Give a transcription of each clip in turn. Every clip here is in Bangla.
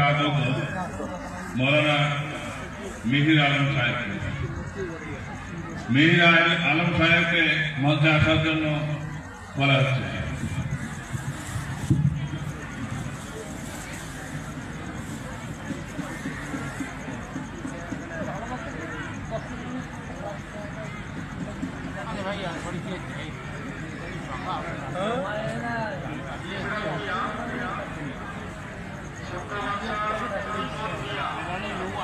আগত মৌলানা মিহির আলম সাহেব মিহির আল- আলম সাহেবকে মঞ্চে আসার জন্য বলা হচ্ছে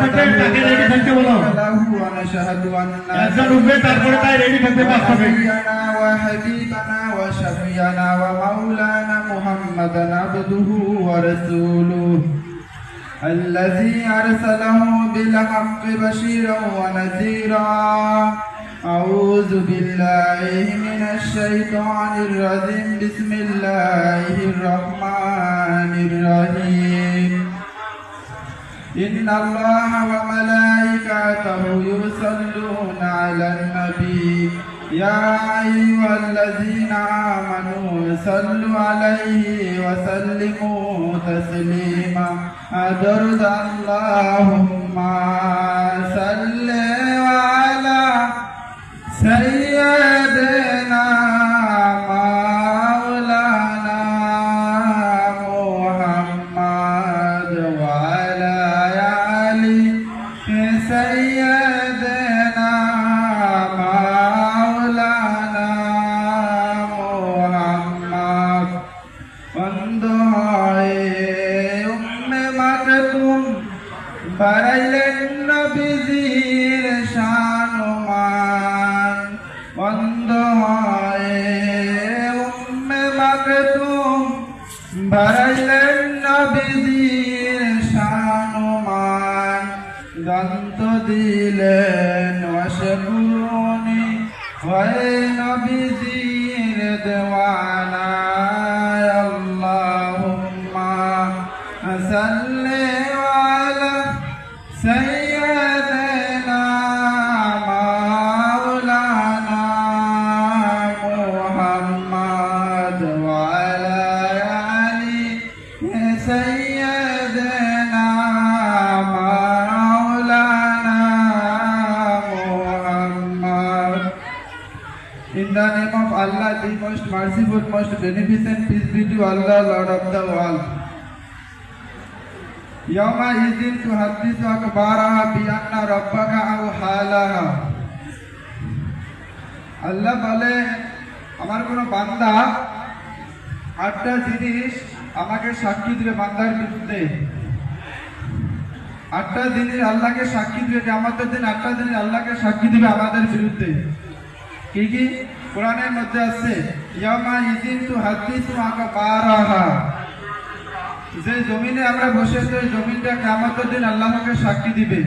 তোর মৌলানা থাকবে তাকে রেখে থাকতে বলো একজন উঠবে তারপরে তাই রেডি থাকতে পাঁচ হবে نبينا وحبيبنا وشفينا ومولانا محمدا عبده ورسوله الذي أرسله بالحق بشيرا ونذيرا أعوذ بالله من الشيطان الرجيم بسم الله الرحمن الرحيم إن الله وملائكته يصلون على النبي. يا أيها الذين آمنوا صلوا عليه وسلموا تسليما. أدرد اللهم মাকতুম বারাইলেন নবীজির শানুমান বন্ধ হয় উম্মে মাকতুম বারাইলেন নবীজির শানুমান দন্ত দিলেন হয় নবীজির দেওয়ানা वसल्ले वाला सैयदना मौलाना मुहम्मद वाला अली सैयदना मौलाना Muhammad In the name of Allah, the most merciful, most beneficent, peace be to Allah, Lord of the world. ইয়ামা ইদিন তু হাদিসু আকবারাহা বিআন্না রাব্বাকা আও হালাহা আল্লাহ বলে, আমার কোনো বান্দা আটটা জিনিস আমাকে সাক্ষী দিবে বান্দার বিরুদ্ধে। আটটা দিনের আল্লাহকে সাক্ষী দিবে আমাদের দিন আটটা দিনের আল্লাহকে সাক্ষী দিবে আমাদের বিরুদ্ধে। কি কি? কোরআনের মধ্যে আছে ইয়ামা ইদিন তু হাদিসু আকবারাহা। যে জমিনে আমরা বসে ওই জমিনটা কামাতের দিন আল্লাহকে সাক্ষী দিবে।